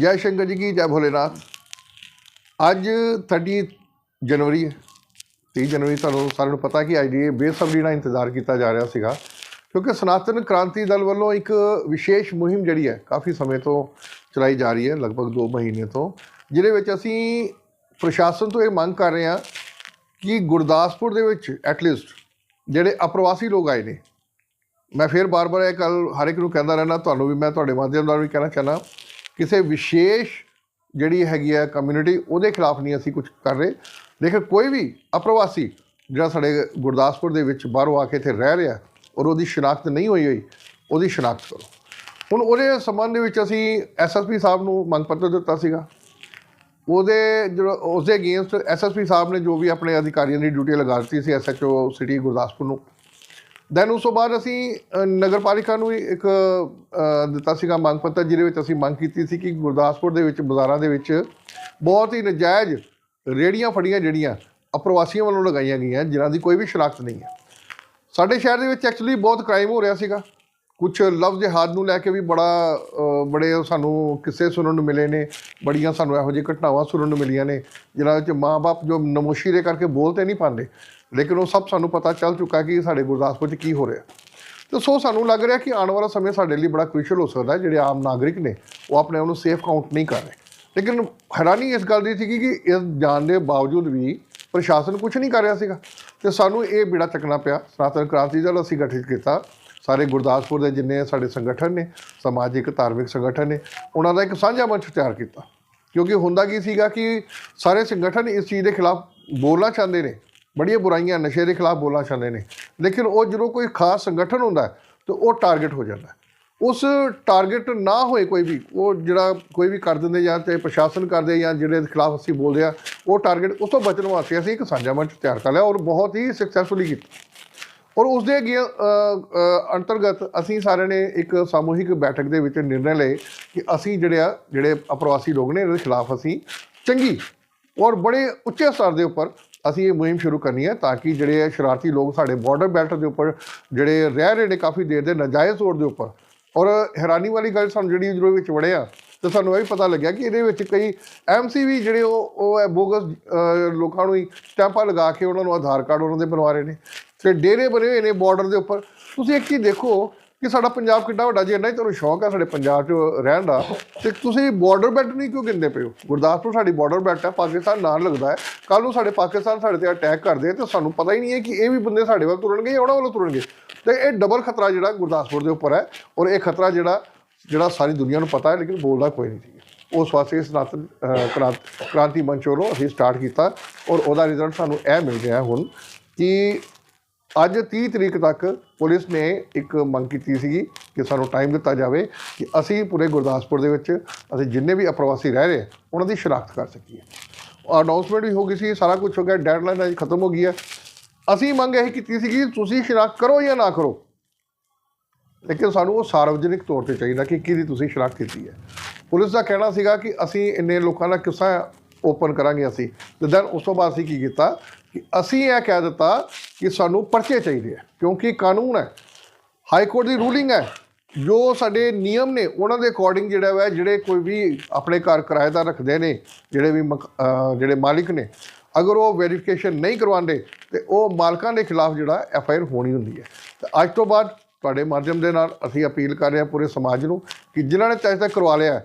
ਜੈ ਸ਼ੰਕਰ ਜੀ, ਕੀ ਜੈ ਭੋਲੇਨਾਥ? ਅੱਜ 30 ਜਨਵਰੀ ਹੈ। 30 ਜਨਵਰੀ ਤੁਹਾਨੂੰ ਸਾਰਿਆਂ ਨੂੰ ਪਤਾ ਕਿ ਅੱਜ ਦੀ ਬੇਸਬਰੀ ਨਾਲ ਇੰਤਜ਼ਾਰ ਕੀਤਾ ਜਾ ਰਿਹਾ ਸੀਗਾ। ਕਿਉਂਕਿ ਸਨਾਤਨ ਕ੍ਰਾਂਤੀ ਦਲ ਵੱਲੋਂ ਇੱਕ ਵਿਸ਼ੇਸ਼ ਮੁਹਿੰਮ ਜਿਹੜੀ ਹੈ, ਕਾਫੀ ਸਮੇਂ ਤੋਂ ਚਲਾਈ ਜਾ ਰਹੀ ਹੈ, ਲਗਭਗ 2 ਮਹੀਨੇ ਤੋਂ। ਜਿਹਦੇ ਵਿੱਚ ਅਸੀਂ ਪ੍ਰਸ਼ਾਸਨ ਤੋਂ ਇਹ ਮੰਗ ਕਰ ਰਹੇ ਹਾਂ ਕਿ ਗੁਰਦਾਸਪੁਰ ਦੇ ਵਿੱਚ ਐਟਲੀਸਟ ਜਿਹੜੇ ਅਪਰਵਾਸੀ ਲੋਕ ਆਏ ਨੇ। ਮੈਂ ਫਿਰ ਬਾਰ-ਬਾਰ ਇਹ ਗੱਲ ਹਰ ਇੱਕ ਨੂੰ ਕਹਿੰਦਾ ਰਹਿਣਾ ਤੁਹਾਨੂੰ ਵੀ, ਮੈਂ ਤੁਹਾਡੇ ਮਾਧਿਅਮ ਨਾਲ ਵੀ ਕਹਿਣਾ ਚਾਹਨਾ ਕਿਸੇ ਵਿਸ਼ੇਸ਼ ਜਿਹੜੀ ਹੈਗੀ ਹੈ ਕਮਿਊਨਿਟੀ ਉਹਦੇ ਖਿਲਾਫ ਨਹੀਂ ਅਸੀਂ ਕੁਝ ਕਰ ਰਹੇ। ਲੇਕਿਨ ਕੋਈ ਵੀ ਅਪਰਵਾਸੀ ਜਿਹੜਾ ਸਾਡੇ ਗੁਰਦਾਸਪੁਰ ਦੇ ਵਿੱਚ ਬਾਹਰੋਂ ਆ ਕੇ ਇੱਥੇ ਰਹਿ ਰਿਹਾ ਔਰ ਉਹਦੀ ਸ਼ਨਾਖਤ ਨਹੀਂ ਹੋਈ ਹੋਈ, ਉਹਦੀ ਸ਼ਨਾਖਤ ਕਰੋ। ਹੁਣ ਉਹਦੇ ਸੰਬੰਧ ਦੇ ਵਿੱਚ ਅਸੀਂ ਐਸਐਸਪੀ ਸਾਹਿਬ ਨੂੰ ਮੰਗ ਪੱਤਰ ਦਿੱਤਾ ਸੀਗਾ। ਉਹਦੇ ਜਿਹੜਾ, ਉਸਦੇ ਅਗੇਂਸਟ ਐਸਐਸਪੀ ਸਾਹਿਬ ਨੇ ਜੋ ਵੀ ਆਪਣੇ ਅਧਿਕਾਰੀਆਂ ਦੀ ਡਿਊਟੀ ਲਗਾ ਦਿੱਤੀ ਸੀ ਐਸਐਚਓ ਸਿਟੀ ਗੁਰਦਾਸਪੁਰ ਨੂੰ। ਦੈਨ ਉਸ ਤੋਂ ਬਾਅਦ ਅਸੀਂ ਅ, ਨਗਰਪਾਲਿਕਾ ਨੂੰ ਇੱਕ ਦਿੱਤਾ ਸੀਗਾ ਮੰਗ ਪੱਤਰ ਜਿਹਦੇ ਵਿੱਚ ਅਸੀਂ ਮੰਗ ਕੀਤੀ ਸੀ ਕਿ ਗੁਰਦਾਸਪੁਰ ਦੇ ਵਿੱਚ ਬਾਜ਼ਾਰਾਂ ਦੇ ਵਿੱਚ ਬਹੁਤ ਹੀ ਨਜਾਇਜ਼ ਰੇੜੀਆਂ ਫੜੀਆਂ ਜਿਹੜੀਆਂ ਅਪਰਵਾਸੀਆਂ ਵੱਲੋਂ ਲਗਾਈਆਂ ਗਈਆਂ ਜਿਨ੍ਹਾਂ ਦੀ ਕੋਈ ਵੀ ਸ਼ਨਾਖਤ ਨਹੀਂ ਹੈ। ਸਾਡੇ ਸ਼ਹਿਰ ਦੇ ਵਿੱਚ ਐਕਚੁਅਲੀ ਬਹੁਤ ਕ੍ਰਾਈਮ ਹੋ ਰਿਹਾ ਸੀਗਾ। ਕੁਝ ਲਫ਼ਜ਼ ਜਹਾਦ ਨੂੰ ਲੈ ਕੇ ਵੀ ਬੜਾ ਬੜੇ ਸਾਨੂੰ ਕਿੱਸੇ ਸੁਣਨ ਨੂੰ ਮਿਲੇ ਨੇ, ਬੜੀਆਂ ਸਾਨੂੰ ਇਹੋ ਜਿਹੀ ਘਟਨਾਵਾਂ ਸੁਣਨ ਨੂੰ ਮਿਲੀਆਂ ਨੇ, ਜਿਨ੍ਹਾਂ ਵਿੱਚ ਮਾਪੇ ਜੋ ਨਮੋਸ਼ੀ ਦੇ ਕਰਕੇ ਬੋਲਤੇ ਨਹੀਂ ਪਾਉਂਦੇ, ਲੇਕਿਨ ਉਹ ਸਭ ਸਾਨੂੰ ਪਤਾ ਚੱਲ ਚੁੱਕਾ ਕਿ ਸਾਡੇ ਗੁਰਦਾਸਪੁਰ 'ਚ ਕੀ ਹੋ ਰਿਹਾ। ਤੇ ਸੋ ਸਾਨੂੰ ਲੱਗ ਰਿਹਾ ਕਿ ਆਉਣ ਵਾਲਾ ਸਮੇਂ ਸਾਡੇ ਲਈ ਬੜਾ ਕ੍ਰੂਸ਼ਲ ਹੋ ਸਕਦਾ ਹੈ, ਜਿਹੜੇ ਆਮ ਨਾਗਰਿਕ ਨੇ, ਉਹ ਆਪਣੇ ਆਪ ਨੂੰ ਸੇਫ ਕਾਊਂਟ ਨਹੀਂ ਕਰ ਰਹੇ। ਲੇਕਿਨ ਹੈਰਾਨੀ ਇਸ ਗੱਲ ਦੀ ਸੀ ਕਿ ਇਸ ਜਾਣ ਦੇ ਬਾਵਜੂਦ ਵੀ ਪ੍ਰਸ਼ਾਸਨ ਕੁਝ ਨਹੀਂ ਕਰ ਰਿਹਾ ਸੀਗਾ। ਤੇ ਸਾਨੂੰ ਇਹ ਬੇੜਾ ਚੱਕਣਾ ਪਿਆ, ਸਨਾਤਨ ਕ੍ਰਾਂਤੀ ਦਲ ਅਸੀਂ ਗਠਿਤ ਕੀਤਾ ਸਾਰੇ ਗੁਰਦਾਸਪੁਰ ਦੇ ਜਿੰਨੇ ਸਾਡੇ ਸੰਗਠਨ ਨੇ, ਸਮਾਜਿਕ, ਧਾਰਮਿਕ ਸੰਗਠਨ ਨੇ, ਉਹਨਾਂ ਦਾ ਇੱਕ ਸਾਂਝਾ ਮੰਚ ਤਿਆਰ ਕੀਤਾ। ਕਿਉਂਕਿ ਹੁੰਦਾ ਕੀ ਸੀਗਾ ਕਿ ਸਾਰੇ ਸੰਗਠਨ ਇਸ ਚੀਜ਼ ਦੇ ਖਿਲਾਫ ਬੋਲਣਾ ਚਾਹੁੰਦੇ ਨੇ, ਬੜੀਆਂ ਬੁਰਾਈਆਂ, ਨਸ਼ੇ ਦੇ ਖਿਲਾਫ ਬੋਲਣਾ ਚਾਹੁੰਦੇ ਨੇ। ਲੇਕਿਨ ਉਹ ਜਦੋਂ ਕੋਈ ਖਾਸ ਸੰਗਠਨ ਹੁੰਦਾ ਹੈ, ਤੇ ਉਹ ਟਾਰਗੇਟ ਹੋ ਜਾਂਦਾ ਉਸ ਟਾਰਗੇਟ ਨਾ ਹੋਏ ਕੋਈ ਵੀ, ਉਹ ਜਿਹੜਾ ਕੋਈ ਵੀ ਕਰ ਦਿੰਦੇ ਜਾਂ ਤੇ ਪ੍ਰਸ਼ਾਸਨ ਕਰਦੇ ਜਾਂ ਜਿਹੜੇ ਖਿਲਾਫ ਅਸੀਂ ਬੋਲਦੇ ਆ, ਉਹ ਟਾਰਗੇਟ ਉਸ ਤੋਂ ਬਚਣ ਵਾਸਤੇ ਅਸੀਂ ਇੱਕ ਸਾਂਝਾ ਮੰਚ ਤਿਆਰ ਕਰ ਲਿਆ ਔਰ ਬਹੁਤ ਹੀ ਸਕਸੈਸਫੁਲੀ ਕੀਤਾ। ਔਰ ਉਸ ਦੇ ਅੱਗੇ ਅੰਤਰਗਤ ਅਸੀਂ ਸਾਰਿਆਂ ਨੇ ਇੱਕ ਸਮੂਹਿਕ ਬੈਠਕ ਦੇ ਵਿੱਚ ਨਿਰਣੇ ਲਏ ਕਿ ਅਸੀਂ ਜਿਹੜੇ ਆ, ਜਿਹੜੇ ਅਪਰਵਾਸੀ ਲੋਕ ਨੇ ਇਹਨਾਂ ਦੇ ਖਿਲਾਫ ਅਸੀਂ ਚੰਗੀ ਔਰ ਬੜੇ ਉੱਚੇ ਸਤਰ ਦੇ ਉੱਪਰ ਅਸੀਂ ਇਹ ਮੁਹਿੰਮ ਸ਼ੁਰੂ ਕਰਨੀ ਹੈ ਤਾਂ ਕਿ ਜਿਹੜੇ ਸ਼ਰਾਰਤੀ ਲੋਕ ਸਾਡੇ ਬਾਰਡਰ ਬੈਲਟ ਦੇ ਉੱਪਰ ਜਿਹੜੇ ਰਹਿ ਰਹੇ ਨੇ ਕਾਫੀ ਦੇਰ ਦੇ ਨਜਾਇਜ਼ ਤੌਰ ਦੇ ਉੱਪਰ ਔਰ ਹੈਰਾਨੀ ਵਾਲੀ ਗੱਲ ਸਾਨੂੰ ਜਿਹੜੀ ਜਦੋਂ ਵਿੱਚ ਵੜਿਆ ਆ ਤੇ ਸਾਨੂੰ ਇਹ ਵੀ ਪਤਾ ਲੱਗਿਆ ਕਿ ਇਹਦੇ ਵਿੱਚ ਕਈ ਐਮਸੀ ਵੀ ਜਿਹੜੇ ਉਹ ਉਹ ਹੈ ਬੋਗਸ ਲੋਕਾਂ ਨੂੰ ਹੀ ਸਟੈਂਪਾਂ ਲਗਾ ਕੇ ਉਹਨਾਂ ਨੂੰ ਆਧਾਰ ਕਾਰਡ ਉਹਨਾਂ ਦੇ ਬਣਵਾ ਰਹੇ ਨੇ। ਤੇ ਡੇਰੇ ਬਣੇ ਹੋਏ ਨੇ ਬਾਰਡਰ ਦੇ ਉੱਪਰ। ਤੁਸੀਂ ਇੱਕ ਚੀਜ਼ ਦੇਖੋ ਕਿ ਸਾਡਾ ਪੰਜਾਬ ਕਿੰਨਾ ਵੱਡਾ ਜੇ ਇੰਨਾ ਹੀ ਤੁਹਾਨੂੰ ਸ਼ੌਂਕ ਹੈ ਸਾਡੇ ਪੰਜਾਬ 'ਚ ਰਹਿਣ ਦਾ ਤੇ ਤੁਸੀਂ ਬਾਰਡਰ ਬੈਲਟ ਨਹੀਂ ਕਿਉਂ ਗਿਣਦੇ ਪਏ ਹੋ? ਗੁਰਦਾਸਪੁਰ ਸਾਡੀ ਬਾਰਡਰ ਬੈਲਟ ਹੈ ਪਾਕਿਸਤਾਨ ਨਾਲ ਲੱਗਦਾ ਹੈ। ਕੱਲ ਨੂੰ ਸਾਡੇ ਪਾਕਿਸਤਾਨ ਸਾਡੇ ਤੇ ਅਟੈਕ ਕਰਦੇ ਤੇ ਸਾਨੂੰ ਪਤਾ ਹੀ ਨਹੀਂ ਹੈ ਕਿ ਇਹ ਵੀ ਬੰਦੇ ਸਾਡੇ ਵੱਲ ਤੁਰਨਗੇ ਜਾਂ ਉਹਨਾਂ ਵੱਲੋਂ ਤੁਰਨਗੇ। ਤੇ ਇਹ ਡਬਲ ਖਤਰਾ ਜਿਹੜਾ ਗੁਰਦਾਸਪੁਰ ਦੇ ਉੱਪਰ ਹੈ ਔਰ ਇਹ ਖਤਰਾ ਜਿਹੜਾ ਜਿਹੜਾ ਸਾਰੀ ਦੁਨੀਆ ਨੂੰ ਪਤਾ ਹੈ ਲੇਕਿਨ ਬੋਲਦਾ ਕੋਈ ਨਹੀਂ ਸੀ ਉਸ ਵਾਸਤੇ ਸਨਾਤਨ ਅ, ਕ੍ਰਾਂਤੀ ਮੰਚ ਵੱਲੋਂ ਅਸੀਂ ਸਟਾਰਟ ਕੀਤਾ ਔਰ ਉਹਦਾ ਰਿਜ਼ਲਟ ਸਾਨੂੰ ਇਹ ਮਿਲ ਗਿਆ ਹੁਣ ਕਿ ਅੱਜ 30 ਤਰੀਕ ਤੱਕ ਪੁਲਿਸ ਨੇ ਇੱਕ ਮੰਗ ਕੀਤੀ ਸੀਗੀ ਕਿ ਸਾਨੂੰ ਟਾਈਮ ਦਿੱਤਾ ਜਾਵੇ ਕਿ ਅਸੀਂ ਪੂਰੇ ਗੁਰਦਾਸਪੁਰ ਦੇ ਵਿੱਚ, ਅਸੀਂ ਜਿੰਨੇ ਵੀ ਅਪਰਵਾਸੀ ਰਹਿ ਰਹੇ ਉਹਨਾਂ ਦੀ ਸ਼ਨਾਖਤ ਕਰ ਸਕੀਏ। ਅਨਾਉਂਸਮੈਂਟ ਵੀ ਹੋ ਗਈ ਸੀ, ਸਾਰਾ ਕੁਝ ਹੋ ਗਿਆ ਡੈਡਲਾਈਨ ਅੱਜ ਖਤਮ ਹੋ ਗਈ ਹੈ। ਅਸੀਂ ਮੰਗ ਇਹ ਕੀਤੀ ਸੀਗੀ, ਤੁਸੀਂ ਸ਼ਨਾਖਤ ਕਰੋ ਜਾਂ ਨਾ ਕਰੋ? ਲੇਕਿਨ ਸਾਨੂੰ ਉਹ ਸਾਰਵਜਨਿਕ ਤੌਰ ਤੇ ਚਾਹੀਦਾ ਕਿ ਕਿਹਦੀ ਤੁਸੀਂ ਸ਼ਨਾਖਤ ਕੀਤੀ ਹੈ। ਪੁਲਿਸ ਦਾ ਕਹਿਣਾ ਸੀਗਾ ਕਿ ਅਸੀਂ ਇੰਨੇ ਲੋਕਾਂ ਦਾ ਕਿੱਸਾ ਓਪਨ ਕਰਾਂਗੇ ਅਸੀਂ, ਤੇ ਦੈਨ ਉਸ ਤੋਂ ਬਾਅਦ ਅਸੀਂ ਕੀ ਕੀਤਾ? ਕਿ ਅਸੀਂ ਇਹ ਕਹਿ ਦਿੱਤਾ ਕਿ ਸਾਨੂੰ ਪਰਚੇ ਚਾਹੀਦੇ ਆ, ਕਿਉਂਕਿ ਕਾਨੂੰਨ ਹੈ, ਹਾਈ ਕੋਰਟ ਦੀ ਰੂਲਿੰਗ ਹੈ, ਜੋ ਸਾਡੇ ਨਿਯਮ ਨੇ, ਉਹਨਾਂ ਦੇ ਅਕੋਰਡਿੰਗ ਜਿਹੜਾ ਵਾ, ਜਿਹੜੇ ਕੋਈ ਵੀ ਆਪਣੇ ਘਰ ਕਿਰਾਏਦਾਰ ਰੱਖਦੇ ਨੇ, ਜਿਹੜੇ ਵੀ ਮਕ- ਜਿਹੜੇ ਮਾਲਿਕ ਨੇ, ਅਗਰ ਉਹ ਵੈਰੀਫਿਕੇਸ਼ਨ ਨਹੀਂ ਕਰਵਾਉਂਦੇ, ਤੇ ਉਹ ਮਾਲਕਾਂ ਦੇ ਖਿਲਾਫ ਜਿਹੜਾ ਐਫ ਆਈ ਆਰ ਹੋਣੀ ਹੁੰਦੀ ਹੈ। ਤੇ ਅੱਜ ਤੋਂ ਬਾਅਦ ਤੁਹਾਡੇ ਮਾਧਿਅਮ ਦੇ ਨਾਲ ਅਸੀਂ ਅਪੀਲ ਕਰ ਰਹੇ ਹਾਂ ਪੂਰੇ ਸਮਾਜ ਨੂੰ ਕਿ ਜਿਨ੍ਹਾਂ ਨੇ ਅੱਜ ਤੱਕ ਕਰਵਾ ਲਿਆ,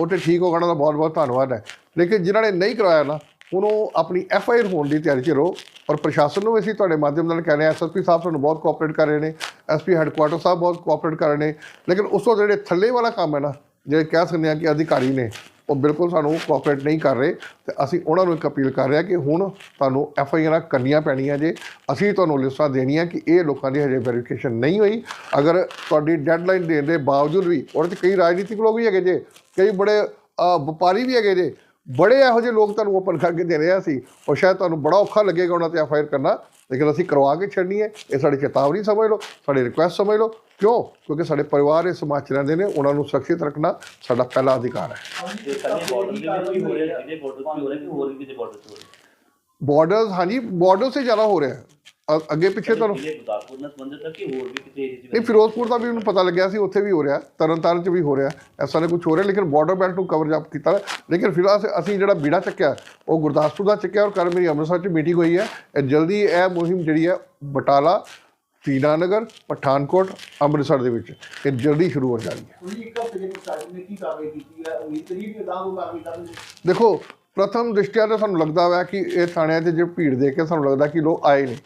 ਉਹ ਤੇ ਠੀਕ ਹੋ, ਉਹਨਾਂ ਦਾ ਬਹੁਤ ਬਹੁਤ ਧੰਨਵਾਦ ਹੈ। ਲੇਕਿਨ ਜਿਨ੍ਹਾਂ ਨੇ ਨਹੀਂ ਕਰਵਾਇਆ ਨਾ ਉਹਨੂੰ ਆਪਣੀ ਐਫ ਆਈ ਆਰ ਹੋਣ ਦੀ ਤਿਆਰੀ 'ਚ ਰਹੋ ਔਰ ਪ੍ਰਸ਼ਾਸਨ ਨੂੰ ਵੀ ਅਸੀਂ ਤੁਹਾਡੇ ਮਾਧਿਅਮ ਨਾਲ ਕਹਿ ਰਹੇ ਹਾਂ ਐਸਐਸਪੀ ਸਾਹਿਬ ਸਾਨੂੰ ਬਹੁਤ ਕੋਆਪਰੇਟ ਕਰ ਰਹੇ ਨੇ ਐਸਪੀ ਹੈੱਡਕੁਆਟਰ ਸਾਹਿਬ ਬਹੁਤ ਕੋਆਪਰੇਟ ਕਰ ਰਹੇ ਨੇ, ਲੇਕਿਨ ਉਸ ਤੋਂ ਜਿਹੜੇ ਥੱਲੇ ਵਾਲਾ ਕੰਮ ਹੈ ਨਾ ਜਿਹੜੇ ਕਹਿ ਸਕਦੇ ਹਾਂ ਕਿ ਅਧਿਕਾਰੀ ਨੇ, ਉਹ ਬਿਲਕੁਲ ਸਾਨੂੰ ਕੋਆਪਰੇਟ ਨਹੀਂ ਕਰ ਰਹੇ ਤੇ ਅਸੀਂ ਉਹਨਾਂ ਨੂੰ ਇੱਕ ਅਪੀਲ ਕਰ ਰਹੇ ਹਾਂ ਕਿ ਹੁਣ ਤੁਹਾਨੂੰ ਐਫ ਆਈ ਆਰਾਂ ਕਰਨੀਆਂ ਪੈਣੀਆਂ ਜੇ, ਅਸੀਂ ਤੁਹਾਨੂੰ ਲਿਸਟਾਂ ਦੇਣੀਆਂ ਕਿ ਇਹ ਲੋਕਾਂ ਦੀ ਹਜੇ ਵੈਰੀਫਿਕੇਸ਼ਨ ਨਹੀਂ ਹੋਈ, ਅਗਰ ਤੁਹਾਡੀ ਡੈਡਲਾਈਨ ਦੇਣ ਦੇ ਬਾਵਜੂਦ ਵੀ, ਉਹਦੇ 'ਚ ਕਈ ਰਾਜਨੀਤਿਕ ਲੋਕ ਵੀ ਹੈਗੇ ਜੇ, ਕਈ ਬੜੇ ਵਪਾਰੀ ਵੀ ਹੈਗੇ ਜੇ ਬੜੇ ਇਹੋ ਜਿਹੇ ਲੋਕ ਤੁਹਾਨੂੰ ਓਪਨ ਕਰਕੇ ਦੇ ਰਹੇ ਸੀ ਉਹ ਸ਼ਾਇਦ ਤੁਹਾਨੂੰ ਬੜਾ ਔਖਾ ਲੱਗੇਗਾ ਉਹਨਾਂ ਤੇ ਐਫ ਆਈ ਆਰ ਕਰਨਾ ਲੇਕਿਨ ਅਸੀਂ ਕਰਵਾ ਕੇ ਛੱਡਣੀ ਹੈ ਇਹ ਸਾਡੀ ਚੇਤਾਵਨੀ ਸਮਝ ਲਓ ਸਾਡੀ ਰਿਕੁਐਸਟ ਸਮਝ ਲਓ ਕਿਉਂ? ਕਿਉਂਕਿ ਸਾਡੇ ਪਰਿਵਾਰ ਇਸ ਸਮਾਜ 'ਚ ਰਹਿੰਦੇ ਨੇ ਉਹਨਾਂ ਨੂੰ ਸੁਰੱਖਿਅਤ ਰੱਖਣਾ ਸਾਡਾ ਪਹਿਲਾ ਅਧਿਕਾਰ ਹੈ। ਤੇ ਤੇ ਤੇ ਬਾਰਡਰਸ ਹਾਂਜੀ ਬਾਰਡਰ ਸੇ ਜ਼ਿਆਦਾ ਹੋ ਰਿਹਾ ਹੈ। ਅ- ਅੱਗੇ ਪਿੱਛੇ ਤੁਹਾਨੂੰ ਜ਼ਿਲ੍ਹੇ ਗੁਰਦਾਸਪੁਰ ਨਾਲ ਸੰਬੰਧਿਤ ਹੈ ਕਿ ਹੋਰ ਵੀ ਕਿਤੇ ਏਰੀਆ 'ਚ ਨਹੀਂ ਫਿਰੋਜ਼ਪੁਰ ਦਾ ਵੀ ਉਹਨੂੰ ਪਤਾ ਲੱਗਿਆ ਸੀ ਉੱਥੇ ਵੀ ਹੋ ਰਿਹਾ ਤਰਨਤਾਰਨ 'ਚ ਵੀ ਹੋ ਰਿਹਾ ਐਸਾ ਨਹੀਂ ਕੁਝ ਹੋ ਰਿਹਾ ਲੇਕਿਨ ਬਾਰਡਰ ਬੈਲਟ ਨੂੰ ਕਵਰ ਅਪ ਕੀਤਾ। ਲੇਕਿਨ ਫਿਲਹਾਲ ਅਸੀਂ- ਅਸੀਂ ਜਿਹੜਾ ਬੀੜਾ ਚੱਕਿਆ ਉਹ ਗੁਰਦਾਸਪੁਰ ਦਾ ਚੱਕਿਆ ਔਰ ਕੱਲ੍ਹ ਮੇਰੀ ਅੰਮ੍ਰਿਤਸਰ 'ਚ ਮੀਟਿੰਗ ਹੋਈ ਹੈ। ਇਹ ਜਲਦੀ ਇਹ ਮੁਹਿੰਮ ਜਿਹੜੀ ਹੈ ਬਟਾਲਾ ਦੀਨਾਨਗਰ ਪਠਾਨਕੋਟ ਅੰਮ੍ਰਿਤਸਰ ਦੇ ਵਿੱਚ। ਇਹ ਜਲਦੀ ਸ਼ੁਰੂ ਹੋ ਜਾਣੀ ਹੈ। ਤੁਸੀਂ ਇੱਕ ਹਫ਼ਤੇ ਦੇ ਪ੍ਰਸ਼ਾਸਨ ਨੇ ਕੀ ਕਾਰਵਾਈ ਕੀਤੀ ਹੈ? ਉਮੀਦ ਕਰੀ ਕਿ ਅਗਾਂਹ ਉਹ ਕਾਰਵਾਈ ਕਰਨਗੇ ਦੇਖੋ ਪ੍ਰਥਮ ਦ੍ਰਿਸ਼ਟੀਆ ਤੇ ਸਾਨੂੰ ਲੱਗਦਾ ਵਾ ਕਿ ਇਹ ਥਾਣਿਆਂ 'ਚ ਜੇ ਭੀੜ ਦੇਖ ਕੇ ਸਾਨੂੰ ਲੱਗਦਾ ਕਿ ਲੋਕ ਆਏ ਨੇ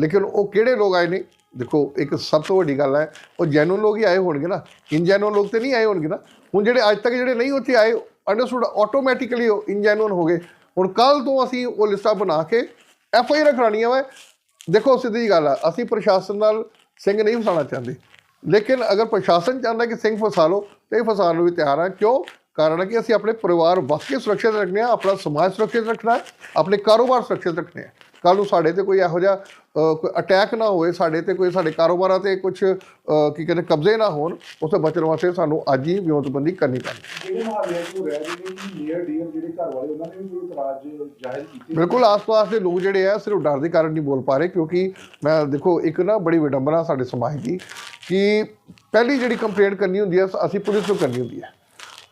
ਲੇਕਿਨ ਉਹ ਕਿਹੜੇ ਲੋਕ ਆਏ ਨੇ? ਦੇਖੋ, ਇੱਕ ਸਭ ਤੋਂ ਵੱਡੀ ਗੱਲ ਹੈ, ਉਹ ਜੈਨੂਨ ਲੋਕ ਹੀ ਆਏ ਹੋਣਗੇ ਨਾ। ਇਨਜੈਨੂਨ ਲੋਕ ਤੇ ਨਹੀਂ ਆਏ ਹੋਣਗੇ ਨਾ। ਹੁਣ ਜਿਹੜੇ ਅੱਜ ਤੱਕ ਜਿਹੜੇ ਨਹੀਂ ਉੱਥੇ ਆਏ ਅੰਡਰਸਟੂਡ ਆਟੋਮੈਟਿਕਲੀ ਉਹ ਇਨਜੈਨੂਨ ਹੋ ਗਏ। ਹੁਣ ਕੱਲ ਤੋਂ ਅਸੀਂ ਉਹ ਲਿਸਟਾਂ ਬਣਾ ਕੇ ਐਫ ਆਈ ਆਰ ਕਰਾਉਣੀਆਂ ਵਾ। ਦੇਖੋ, ਸਿੱਧੀ ਗੱਲ ਆ, ਅਸੀਂ ਪ੍ਰਸ਼ਾਸਨ ਨਾਲ ਸਿੰਘ ਨਹੀਂ ਫਸਾਉਣਾ ਚਾਹੁੰਦੇ। ਲੇਕਿਨ ਅਗਰ ਪ੍ਰਸ਼ਾਸਨ ਚਾਹੁੰਦਾ ਕਿ ਸਿੰਘ ਫਸਾ ਲਓ, ਤੇ ਇਹ ਫਸਾਉਣ ਨੂੰ ਵੀ ਤਿਆਰ ਆ। ਕਿਉਂ? ਕਾਰਨ ਹੈ ਕਿ ਅਸੀਂ ਆਪਣੇ ਪਰਿਵਾਰ ਵਸ ਸੁਰੱਖਿਅਤ ਰੱਖਣੇ ਆ, ਆਪਣਾ ਸਮਾਜ ਸੁਰੱਖਿਅਤ ਰੱਖਣਾ, ਆਪਣੇ ਕਾਰੋਬਾਰ ਸੁਰੱਖਿਅਤ ਰੱਖਣੇ ਆ। ਕੱਲ ਨੂੰ ਸਾਡੇ ਤੇ ਕੋਈ ਇਹੋ ਜਿਹਾ ਕੋਈ ਅਟੈਕ ਨਾ ਹੋਵੇ ਸਾਡੇ ਤੇ ਕੋਈ ਸਾਡੇ ਕਾਰੋਬਾਰਾਂ ਤੇ ਕੁਝ ਕੀ ਕਹਿੰਦੇ ਕਬਜ਼ੇ ਨਾ ਹੋਣ ਉਸ ਤੋਂ ਬਚਣ ਵਾਸਤੇ ਸਾਨੂੰ ਅੱਜ ਹੀ ਵਿਉਂਤਬੰਦੀ ਕਰਨੀ ਪੈਣੀ। ਜਿਹੜੇ ਮੁਹੱਲੇ 'ਚ ਹੋ ਰਿਹਾ ਜਿਹੜੇ ਕਿ ਨੀਅਰ ਡੀਅਰ ਜਿਹੜੇ ਘਰ ਵਾਲੇ ਉਹਨਾਂ ਨੇ ਵੀ ਇਤਰਾਜ਼ ਜ਼ਾਹਿਰ ਕੀਤੇ ਬਿਲਕੁਲ ਆਸ-ਪਾਸ ਦੇ ਲੋਕ ਜਿਹੜੇ ਆ ਸਿਰਫ ਡਰ ਦੇ ਕਾਰਨ ਨਹੀਂ ਬੋਲ ਪਾ ਰਹੇ ਕਿਉਂਕਿ ਮੈਂ ਦੇਖੋ ਇੱਕ ਨਾ ਬੜੀ ਵਿਡੰਬਨਾ ਸਾਡੇ ਸਮਾਜ ਦੀ ਕਿ ਪਹਿਲੀ ਜਿਹੜੀ ਕੰਪਲੇਂਟ ਕਰਨੀ ਹੁੰਦੀ ਹੈ ਅਸੀਂ ਪੁਲਿਸ ਨੂੰ ਕਰਨੀ ਹੁੰਦੀ ਹੈ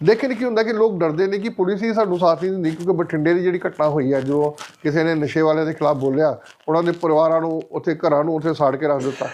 ਲੇਕਿਨ ਕੀ ਹੁੰਦਾ ਕਿ ਲੋਕ ਡਰਦੇ ਨੇ ਕਿ ਪੁਲਿਸ ਹੀ ਸਾਨੂੰ ਸਾਥ ਨਹੀਂ ਦਿੰਦੀ, ਕਿਉਂਕਿ ਬਠਿੰਡੇ ਦੀ ਜਿਹੜੀ ਘਟਨਾ ਹੋਈ ਹੈ ਜੋ ਕਿਸੇ ਨੇ ਨਸ਼ੇ ਵਾਲਿਆਂ ਦੇ ਖਿਲਾਫ ਬੋਲਿਆ, ਉਹਨਾਂ ਦੇ ਪਰਿਵਾਰਾਂ ਨੂੰ, ਉੱਥੇ ਘਰਾਂ ਨੂੰ ਉੱਥੇ ਸਾੜ ਕੇ ਰੱਖ ਦਿੱਤਾ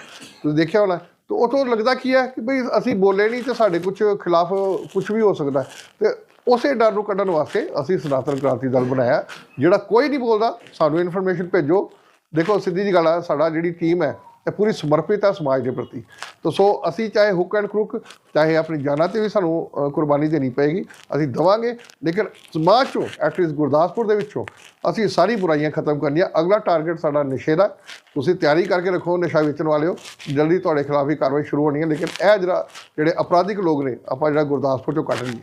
ਤੁਸੀਂ ਦੇਖਿਆ ਹੋਣਾ, ਤਾਂ ਉਹ ਲੱਗਦਾ ਕੀ ਹੈ ਕਿ ਭਈ ਅਸੀਂ ਬੋਲੇ ਨਹੀਂ ਤੇ ਸਾਡੇ ਕੁਝ ਖਿਲਾਫ ਕੁਝ ਵੀ ਹੋ ਸਕਦਾ ਹੈ। ਤੇ ਉਸੇ ਡਰ ਨੂੰ ਕੱਢਣ ਵਾਸਤੇ ਅਸੀਂ ਸਨਾਤਨ ਕ੍ਰਾਂਤੀ ਦਲ ਬਣਾਇਆ, ਜਿਹੜਾ ਕੋਈ ਨਹੀਂ ਬੋਲਦਾ, ਸਾਨੂੰ ਇਨਫੋਰਮੇਸ਼ਨ ਭੇਜੋ ਦੇਖੋ ਸਿੱਧੀ ਜੀ ਗੱਲ ਹੈ ਸਾਡਾ ਜਿਹੜੀ ਟੀਮ ਹੈ ਇਹ ਪੂਰੀ ਸਮਰਪਿਤ ਆ ਸਮਾਜ ਦੇ ਪ੍ਰਤੀ। ਤਾਂ ਸੋ ਅਸੀਂ ਚਾਹੇ ਹੁੱਕ ਐਂਡ ਕਰੁੱਕ ਚਾਹੇ ਆਪਣੀ ਜਾਨਾਂ ਤੇ ਵੀ ਸਾਨੂੰ ਕੁਰਬਾਨੀ ਦੇਣੀ ਪਏਗੀ, ਅਸੀਂ ਦਵਾਂਗੇ। ਲੇਕਿਨ ਸਮਾਜ ਚੋਂ ਐਟਲੀਸਟ ਗੁਰਦਾਸਪੁਰ ਦੇ ਵਿੱਚੋਂ, ਅਸੀਂ ਸਾਰੀ ਬੁਰਾਈਆਂ ਖਤਮ ਕਰਨੀਆਂ। ਅਗਲਾ ਟਾਰਗੇਟ ਸਾਡਾ ਨਸ਼ੇ ਦਾ। ਤੁਸੀਂ ਤਿਆਰੀ ਕਰਕੇ ਰੱਖੋ, ਨਸ਼ਾ ਵੇਚਣ ਵਾਲਿਓ। ਜਲਦੀ ਤੁਹਾਡੇ ਖਿਲਾਫ ਹੀ ਕਾਰਵਾਈ ਸ਼ੁਰੂ ਹੋਣੀ ਹੈ। ਲੇਕਿਨ ਇਹ ਜਿਹੜਾ, ਜਿਹੜੇ ਅਪਰਾਧਿਕ ਲੋਕ ਨੇ, ਆਪਾਂ ਜਿਹੜਾ ਗੁਰਦਾਸਪੁਰ ਚੋਂ ਕੱਢ ਲਈਏ।